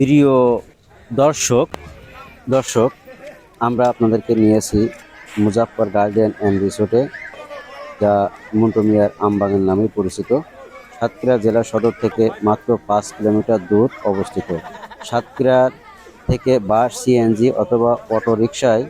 প্রিয় দর্শক দর্শক, আমরা আপনাদেরকে নিয়েছি মুজাফর গার্ডেন অ্যান্ড রিসোর্টে, যা মন্টু মিয়ার আমবাগান নামে পরিচিত। সাতক্ষীরা জেলা সদর থেকে মাত্র পাঁচ কিলোমিটার দূর অবস্থিত। সাতক্ষীরা থেকে বাস সিএনজি অথবা অটো রিকশায়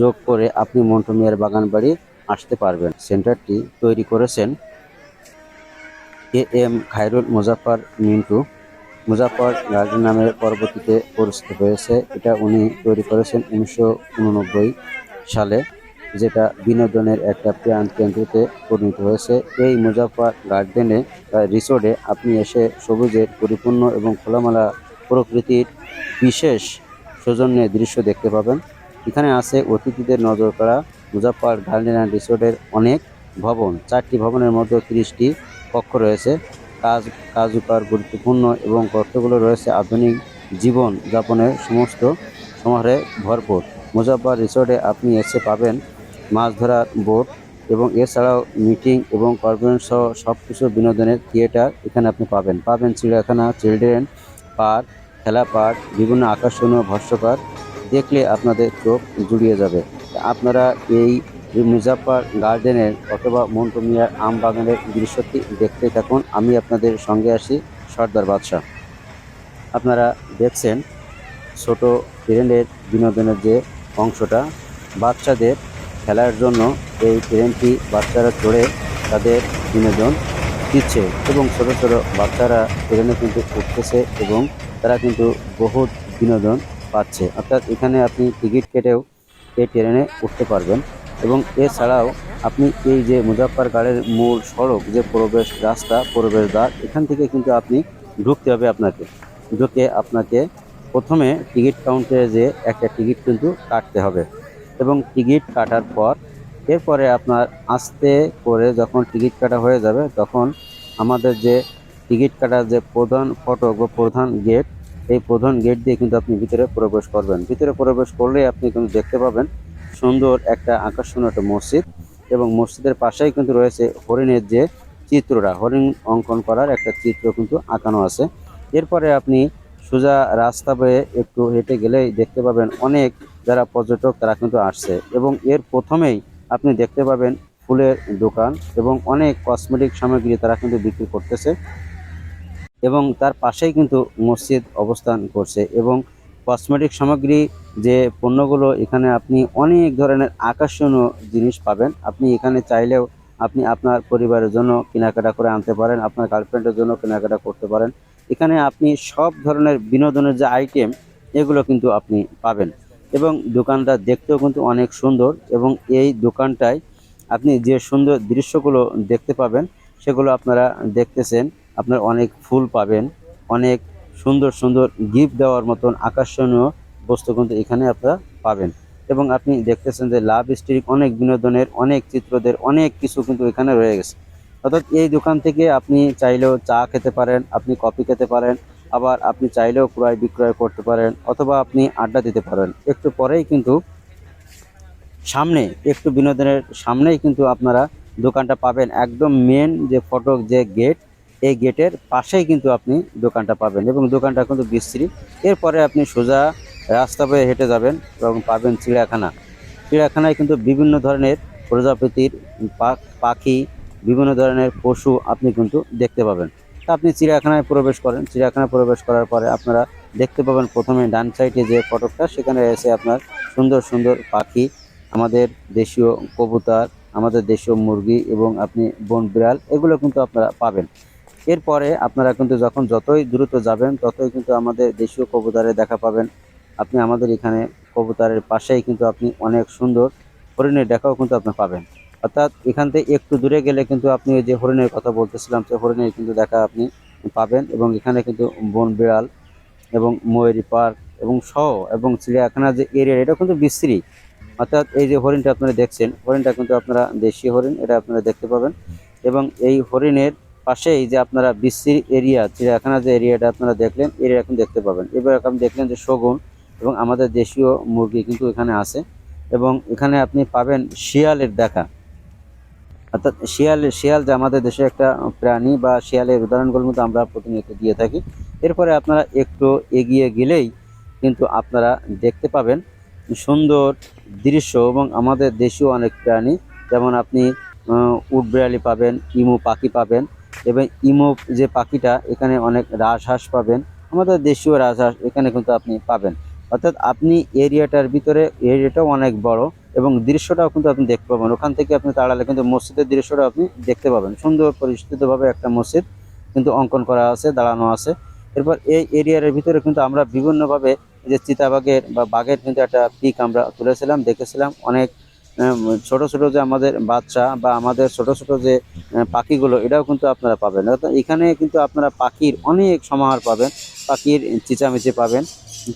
যোগ করে আপনি মন্টু মিয়ার বাগান বাড়ি আসতে পারবেন। সেন্টারটি তৈরি করেছেন K M Khairul Mujaffar Mintu. Mujaffar garden নামের পরবর্তীতে পরিচিত হয়েছে। এটা উনি তৈরি করেছেন উনিশশো উননব্বই সালে, যেটা বিনোদনের একটা প্রাণ কেন্দ্রতে পরিণত হয়েছে। এই মুজাফর গার্ডেনে রিসোর্টে আপনি এসে সবুজের পরিপূর্ণ এবং খোলামেলা প্রকৃতির বিশেষ সৌজন্যের দৃশ্য দেখতে পাবেন। এখানে আছে অতিথিদের নজর করা মুজাফর গার্ডেন অ্যান্ড রিসোর্টের অনেক ভবন। চারটি ভবনের মধ্যে তিরিশটি কক্ষ রয়েছে। কাজ কার্যকর গুরুত্বপূর্ণ এবং কক্ষগুলো রয়েছে আধুনিক জীবন যাপনের সমস্ত সমাহারে ভরপুর। মুজাফর রিসোর্টে আপনি এসে পাবেন মাছ ধরার বোট এবং এছাড়াও মিটিং এবং কনফারেন্স সহ সব কিছু বিনোদনের থিয়েটার এখানে আপনি পাবেন। পাবেন চিড়িয়াখানা, চিলড্রেন পার্ক, খেলা পার্ক, বিভিন্ন আকর্ষণীয় ভস্যকার দেখলে আপনাদের চোখ জুড়িয়ে যাবে। আপনারা এই মুজাফর গার্ডেনের অথবা মন্টু মিয়ার আম বাগানের দৃশ্যটি দেখতে থাকুন। আমি আপনাদের সঙ্গে আসি সর্দার বাদশাহ। আপনারা দেখছেন ছোট ট্রেনের বিনোদনের যে অংশটা, বাচ্চাদের খেলার জন্য এই ট্রেনটি বাচ্চারা চড়ে তাদের বিনোদন দিচ্ছে এবং ছোট ছোট বাচ্চারা ট্রেনে কিন্তু উঠতেছে এবং তারা কিন্তু বহুত বিনোদন পাচ্ছে। অর্থাৎ এখানে আপনি টিকিট কেটেও এই ট্রেনে উঠতে পারবেন। এবং এছাড়াও আপনি এই যে মুজাফরগড়ের মূল সড়ক যে প্রবেশ রাস্তা, প্রবেশ দ্বার, এখান থেকে কিন্তু আপনি ঢুকতে হবে আপনাকে। ঢুকে আপনাকে প্রথমে টিকিট কাউন্টারে যে একটা টিকিট কিন্তু কাটতে হবে। এবং টিকিট কাটার পর এরপরে আপনার আস্তে করে যখন টিকিট কাটা হয়ে যাবে, তখন আমাদের যে টিকিট কাটার যে প্রধান ফটক বা প্রধান গেট, এই প্রধান গেট দিয়ে কিন্তু আপনি ভিতরে প্রবেশ করবেন। ভিতরে প্রবেশ করলে আপনি কিন্তু দেখতে পাবেন সুন্দর একটা আকর্ষণীয় একটা মসজিদ এবং মসজিদের পাশেই কিন্তু রয়েছে হরিণের যে চিত্রটা, হরিণ অঙ্কন করার একটা চিত্র কিন্তু আঁকানো আছে। এরপরে আপনি সোজা রাস্তা বয়ে একটু হেঁটে গেলেই দেখতে পাবেন অনেক যারা পর্যটক তারা কিন্তু আসছে এবং এর প্রথমেই আপনি দেখতে পাবেন ফুলের দোকান এবং অনেক কসমেটিক সামগ্রী তারা কিন্তু বিক্রি করতেছে এবং তার পাশেই কিন্তু মসজিদ অবস্থান করছে এবং কসমেটিক সামগ্রী যে পণ্যগুলো এখানে আপনি অনেক ধরনের আকর্ষণীয় জিনিস পাবেন। আপনি এখানে চাইলেও আপনি আপনার পরিবারের জন্য কেনাকাটা করে আনতে পারেন, আপনার গার্লফ্রেন্ডের জন্য কেনাকাটা করতে পারেন। এখানে আপনি সব ধরনের বিনোদনের যে আইটেম এগুলো কিন্তু আপনি পাবেন। এবং দোকানটা দেখতেও কিন্তু অনেক সুন্দর এবং এই দোকানটায় আপনি যে সুন্দর দৃশ্যগুলো দেখতে পাবেন, সেগুলো আপনারা দেখতেছেন। আপনার অনেক ফুল পাবেন, অনেক সুন্দর সুন্দর গিফট দেওয়ার মতন আকর্ষণীয় বস্তু কিন্তু এখানে আপনারা পাবেন। এবং আপনি দেখতেছেন যে লাভ স্ট্রিক অনেক বিনোদনের, অনেক চিত্রদের, অনেক কিছু কিন্তু এখানে রয়ে গেছে। অর্থাৎ এই দোকান থেকে আপনি চাইলেও চা খেতে পারেন, আপনি কফি খেতে পারেন, আবার আপনি চাইলেও ক্রয় বিক্রয় করতে পারেন অথবা আপনি আড্ডা দিতে পারেন। একটু পরেই কিন্তু সামনে, একটু বিনোদনের সামনেই কিন্তু আপনারা দোকানটা পাবেন। একদম মেন যে ফটক, যে গেট এই গেটের পাশেই কিন্তু আপনি দোকানটা পাবেন এবং দোকানটা কিন্তু বিশ্রী। এরপরে আপনি সোজা রাস্তা বয়ে হেঁটে যাবেন এবং পাবেন চিড়িয়াখানা। চিড়িয়াখানায় কিন্তু বিভিন্ন ধরনের প্রজাপতির পাখি, বিভিন্ন ধরনের পশু আপনি কিন্তু দেখতে পাবেন। তা আপনি চিড়িয়াখানায় প্রবেশ করেন। চিড়িয়াখানায় প্রবেশ করার পরে আপনারা দেখতে পাবেন প্রথমে ডান সাইডে যে ফটকটা, সেখানে এসে আপনার সুন্দর সুন্দর পাখি, আমাদের দেশীয় কবুতর, আমাদের দেশীয় মুরগি এবং আপনি বন বিড়াল, এগুলো কিন্তু আপনারা পাবেন। এরপরে আপনারা কিন্তু যখন যতই দ্রুত যাবেন, ততই কিন্তু আমাদের দেশীয় কবুতরের দেখা পাবেন। আপনি আমাদের এখানে কবুতরের পাশেই কিন্তু আপনি অনেক সুন্দর হরিণের দেখাও কিন্তু আপনি পাবেন। অর্থাৎ এখান থেকে একটু দূরে গেলে কিন্তু আপনি ওই যে হরিণের কথা বলতেছিলাম, সে হরিণের কিন্তু দেখা আপনি পাবেন এবং এখানে কিন্তু বন বিড়াল এবং ময়ূরী পার্ক এবং সহ এবং চিড়িয়াখানা যে এরিয়া এটা কিন্তু বিশ্রী। অর্থাৎ এই যে হরিণটা আপনারা দেখছেন, হরিণটা কিন্তু আপনারা দেশীয় হরিণ, এটা আপনারা দেখতে পাবেন। এবং এই হরিণের পাশেই যে আপনারা বিশ্রী এরিয়া, চিড়িয়াখানা যে এরিয়াটা আপনারা দেখলেন, এরিয়া এখন দেখতে পাবেন। এবার আপনি দেখলেন যে শগুন এবং আমাদের দেশীয় মুরগি কিন্তু এখানে আছে এবং এখানে আপনি পাবেন শিয়ালের দেখা। অর্থাৎ শিয়াল শিয়াল যে আমাদের দেশে একটা প্রাণী বা শিয়ালের উদাহরণগুলোর মধ্যে আমরা প্রতিনিয়ত দিয়ে থাকি। এরপরে আপনারা একটু এগিয়ে গেলেই কিন্তু আপনারা দেখতে পাবেন সুন্দর দৃশ্য এবং আমাদের দেশীয় অনেক প্রাণী। যেমন আপনি উট বিড়ালি পাবেন, ইমু পাখি পাবেন এবং ইমু যে পাখিটা, এখানে অনেক রাজহাঁস পাবেন। আমাদের দেশীয় রাজহাঁস এখানে কিন্তু আপনি পাবেন। অর্থাৎ আপনি এরিয়াটার ভিতরে, এরিয়াটাও অনেক বড় এবং দৃশ্যটাও কিন্তু আপনি দেখতে পাবেন। ওখান থেকে আপনি তাড়ালে কিন্তু মসজিদের দৃশ্যটা আপনি দেখতে পাবেন। সুন্দর পরিস্থিতভাবে একটা মসজিদ কিন্তু অঙ্কন করা আছে, দাঁড়ানো আছে। এরপর এই এরিয়ার ভিতরে কিন্তু আমরা বিভিন্নভাবে যে চিতাবাঘের বা বাঘের কিন্তু একটা পিক আমরা তুলেছিলাম, দেখেছিলাম। অনেক ছোট ছোট যে আমাদের বাচ্চা বা আমাদের ছোট ছোট যে পাখিগুলো, এটাও কিন্তু আপনারা পাবেন। অর্থাৎ এখানে কিন্তু আপনারা পাখির অনেক সমাহার পাবেন। পাখির চিচামিচি পাবেন,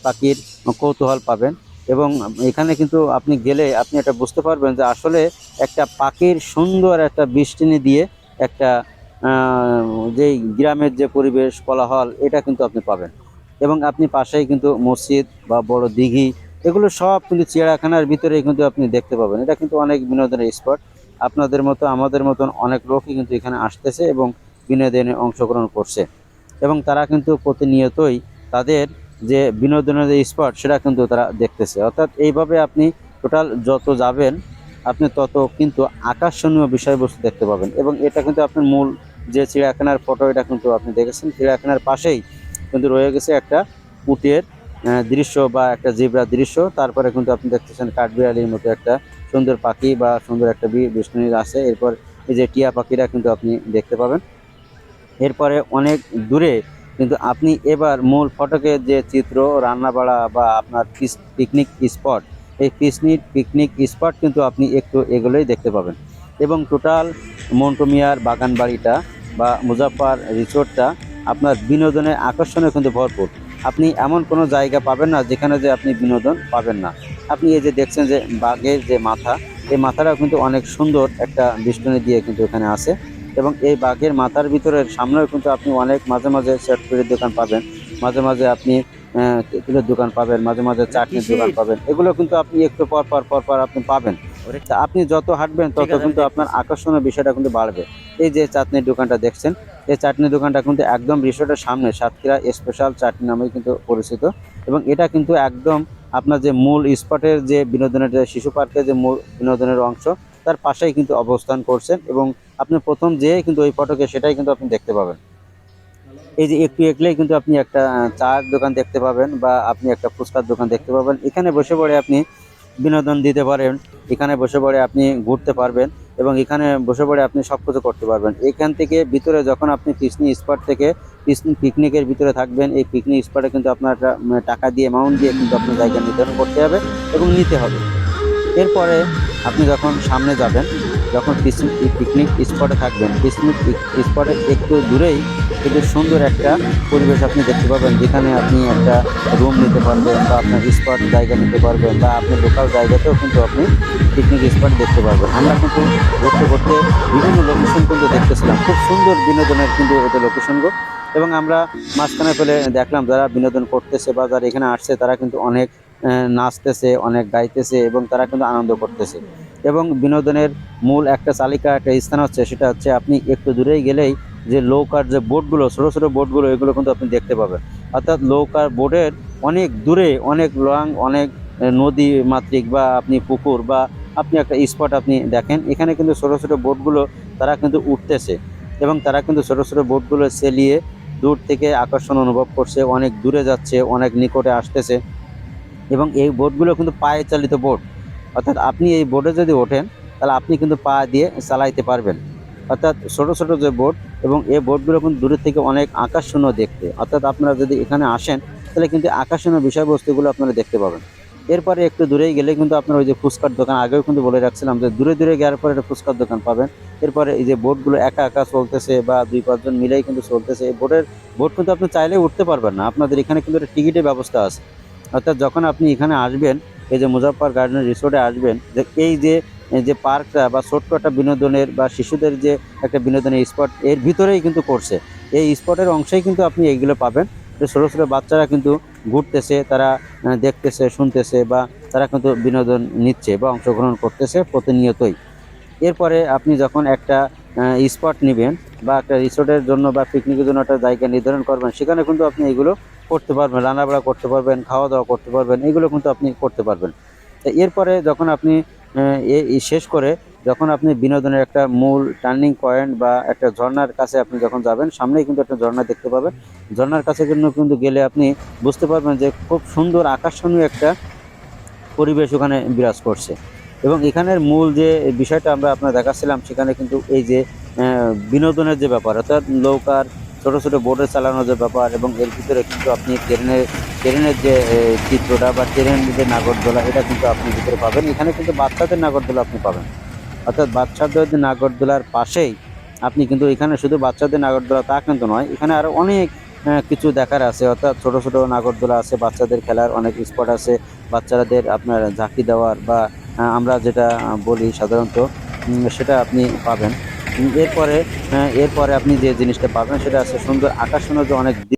পাখির কৌতূহল পাবেন এবং এখানে কিন্তু আপনি গেলে আপনি এটা বুঝতে পারবেন যে আসলে একটা পাখির সুন্দর একটা বৃষ্টিনি দিয়ে একটা যেই গ্রামের যে পরিবেশ, কোলাহল, এটা কিন্তু আপনি পাবেন। এবং আপনি পাশেই কিন্তু মসজিদ বা বড় দিঘি এগুলো সব কিন্তু চিড়িয়াখানার ভিতরেই কিন্তু আপনি দেখতে পাবেন। এটা কিন্তু অনেক বিনোদনের স্পট। আপনাদের মতো, আমাদের মতন অনেক লোকই কিন্তু এখানে আসতেছে এবং বিনোদনে অংশগ্রহণ করছে। এবং তারা কিন্তু প্রতিনিয়তই তাদের যে বিনোদনের যে স্পট, সেটা কিন্তু তারা দেখতেছে। অর্থাৎ এইভাবে আপনি টোটাল যত যাবেন, আপনি তত কিন্তু আকর্ষণীয় বিষয়বস্তু দেখতে পাবেন। এবং এটা কিন্তু আপনার মূল যে চিড়িয়াখানার ফটো এটা কিন্তু আপনি দেখেছেন। চিড়িয়াখানার পাশেই কিন্তু রয়ে গেছে একটা উটের দৃশ্য বা একটা জিব্রা দৃশ্য। তারপরে কিন্তু আপনি দেখতেছেন কাঠবিড়ালির মতো একটা সুন্দর পাখি বা সুন্দর একটা বি- বিষ্ণুর আছে। এরপর এই যে টিয়া পাখিরা কিন্তু আপনি দেখতে পাবেন। এরপরে অনেক দূরে কিন্তু আপনি এবার মূল ফটকের যে চিত্র, রান্নাবাড়া বা আপনার পিকনিক স্পট এই পিকনিক পিকনিক স্পট কিন্তু আপনি একটু এগুলোই দেখতে পাবেন। এবং টোটাল মন্টু মিয়ার বাগান বাড়িটা বা মুজাফফর রিসোর্টটা আপনার বিনোদনের আকর্ষণে কিন্তু ভরপুর। আপনি এমন কোনো জায়গা পাবেন না যেখানে যে আপনি বিনোদন পাবেন না। আপনি এই যে দেখছেন যে বাঘের যে মাথা এই মাথাটাও কিন্তু অনেক সুন্দর একটা বিষ্টনী দিয়ে কিন্তু এখানে আছে এবং এই বাঘের মাথার ভিতরের সামনেও কিন্তু আপনি অনেক মাঝে মাঝে সেটপিটের দোকান পাবেন মাঝে মাঝে আপনি আহ, তেঁতুলের দোকান পাবেন মাঝে মাঝে চাটনির দোকান পাবেন। এগুলো কিন্তু আপনি একটু পর পর পর পর আপনি পাবেন। আপনি যত হাঁটবেন তত কিন্তু আপনার আকর্ষণীয় বিষয়টা কিন্তু বাড়বে। এই যে চাটনির দোকানটা দেখছেন এই চাটনির দোকানটা কিন্তু একদম রিসোর্টের সামনে সাতক্ষীরা স্পেশাল চাটনি নামে কিন্তু পরিচিত। এবং এটা কিন্তু একদম আপনার যে মূল স্পটের যে বিনোদনের যে শিশু পার্কের যে মূল বিনোদনের অংশ তার পাশেই কিন্তু অবস্থান করছেন এবং আপনি প্রথম যেয়ে কিন্তু ওই ফটোকে সেটাই কিন্তু আপনি দেখতে পাবেন। এই যে একটু একলেই কিন্তু আপনি একটা চার দোকান দেখতে পাবেন বা আপনি একটা ফুচকার দোকান দেখতে পাবেন। এখানে বসে পড়ে আপনি বিনোদন দিতে পারেন, এখানে বসে পড়ে আপনি ঘুরতে পারবেন এবং এখানে বসে পড়ে আপনি সব কিছু করতে পারবেন। এখান থেকে ভিতরে যখন আপনি পিকনিক স্পট থেকে পিকনিকের ভিতরে থাকবেন, এই পিকনিক স্পটে কিন্তু আপনার টাকা দিয়ে অ্যামাউন্ট দিয়ে কিন্তু আপনার জায়গা নির্ধারণ করতে হবে এবং নিতে হবে। এরপরে আপনি যখন সামনে যাবেন, যখন পিকনিক স্পটে থাকবেন, পিকনিক স্পটে একটু দূরেই কিন্তু সুন্দর একটা পরিবেশ আপনি দেখতে পাবেন। যেখানে আপনি একটা রুম নিতে পারবেন বা আপনার স্পট জায়গা নিতে পারবেন বা আপনার লোকাল জায়গাতেও কিন্তু আপনি পিকনিক স্পট দেখতে পারবেন। আমরা কিন্তু ঘুরতে ঘুরতে বিভিন্ন লোকেশন কিন্তু দেখতেছিলাম। খুব সুন্দর বিনোদনের কিন্তু এটা লোকেশনগুলো এবং আমরা মাঝখানে ফেলে দেখলাম, যারা বিনোদন করতেছে বা যারা এখানে আসছে, তারা কিন্তু অনেক নাচতেছে, অনেক গাইতেছে এবং তারা কিন্তু আনন্দ করতেছে। এবং বিনোদনের মূল একটা চালিকা একটা স্থান হচ্ছে, সেটা হচ্ছে আপনি একটু দূরেই গেলেই যে নৌকার যে বোটগুলো, ছোটো ছোটো বোটগুলো, এগুলো কিন্তু আপনি দেখতে পাবেন। অর্থাৎ নৌকার বোটের অনেক দূরে অনেক লং, অনেক নদী মাতৃক বা আপনি পুকুর বা আপনি একটা স্পট আপনি দেখেন, এখানে কিন্তু ছোটো ছোটো বোটগুলো তারা কিন্তু উঠতেছে এবং তারা কিন্তু ছোটো ছোটো বোটগুলো সেলিয়ে দূর থেকে আকর্ষণ অনুভব করছে, অনেক দূরে যাচ্ছে, অনেক নিকটে আসতেছে এবং এই বোটগুলো কিন্তু পায়ে চালিত বোট। অর্থাৎ আপনি এই বোটে যদি ওঠেন, তাহলে আপনি কিন্তু পা দিয়ে চালাইতে পারবেন। অর্থাৎ ছোট ছোট যে বোট এবং এই বোটগুলো কিন্তু দূরের থেকে অনেক আকর্ষণীয় দেখতে। অর্থাৎ আপনারা যদি এখানে আসেন, তাহলে কিন্তু আকর্ষণীয় বিষয়বস্তুগুলো আপনারা দেখতে পাবেন। এরপরে একটু দূরেই গেলে কিন্তু আপনার ওই যে ফুচকার দোকান, আগেও কিন্তু বলে রাখছিলাম যে দূরে দূরে যাওয়ার পরে একটা ফুচকার দোকান পাবেন। এরপরে এই যে বোটগুলো একা একা চলতেছে বা দুই পাঁচজন মিলেই কিন্তু চলতেছে, এই বোটের বোট কিন্তু আপনি চাইলেই উঠতে পারবেন না। আপনাদের এখানে কিন্তু একটা টিকিটের ব্যবস্থা আছে। অর্থাৎ যখন আপনি এখানে আসবেন, এই যে মুজাফফর গার্ডেন রিসোর্টে আসবেন, যে এই যে যে পার্কটা বা ছোট্ট একটা বিনোদনের বা শিশুদের যে একটা বিনোদনের স্পট, এর ভিতরেই কিন্তু করছে। এই স্পটের অংশেই কিন্তু আপনি এইগুলো পাবেন। ছোটো ছোটো বাচ্চারা কিন্তু ঘুরতেছে, তারা দেখতেছে, শুনতেছে বা তারা কিন্তু বিনোদন নিচ্ছে বা অংশগ্রহণ করতেছে প্রতিনিয়তই। এরপরে আপনি যখন একটা স্পট নেবেন বা একটা রিসোর্টের জন্য বা পিকনিকের জন্য একটা জায়গা নির্ধারণ করবেন, সেখানে কিন্তু আপনি এগুলো করতে পারবেন। রান্নাবাড়া করতে পারবেন, খাওয়া দাওয়া করতে পারবেন, এগুলো কিন্তু আপনি করতে পারবেন। তো এরপরে যখন আপনি শেষ করে যখন আপনি বিনোদনের একটা মূল টার্নিং পয়েন্ট বা একটা ঝর্ণার কাছে আপনি যখন যাবেন, সামনেই কিন্তু একটা ঝর্ণা দেখতে পাবেন। ঝর্নার কাছে কিন্তু কিন্তু গেলে আপনি বুঝতে পারবেন যে খুব সুন্দর আকর্ষণীয় একটা পরিবেশ ওখানে বিরাজ করছে। এবং এখানের মূল যে বিষয়টা আমরা আপনার দেখাচ্ছিলাম, সেখানে কিন্তু এই যে বিনোদনের যে ব্যাপার, অর্থাৎ নৌকার ছোট ছোট বোটে চালানোর যে ব্যাপার এবং এর ভিতরে কিন্তু আপনি ট্রেনের ট্রেনের যে চিত্রটা বা ট্রেনের যে নাগরদোলা, এটা কিন্তু আপনি ভিতরে পাবেন। এখানে কিন্তু বাচ্চাদের নাগরদোলা আপনি পাবেন। অর্থাৎ বাচ্চাদের যে নাগরদোলার পাশেই আপনি কিন্তু এখানে শুধু বাচ্চাদের নাগরদোলা তা কিন্তু নয়, এখানে আরও অনেক কিছু দেখার আছে। অর্থাৎ ছোট ছোট নাগরদোলা আছে, বাচ্চাদের খেলার অনেক স্পট আছে। বাচ্চাদের আপনার ঝাঁকি দেওয়ার বা আমরা যেটা বলি সাধারণত সেটা আপনি পাবেন। এরপরে এরপরে আপনি যে জিনিসটা পাবেন সেটা আছে সুন্দর আকর্ষণীয় যে অনেক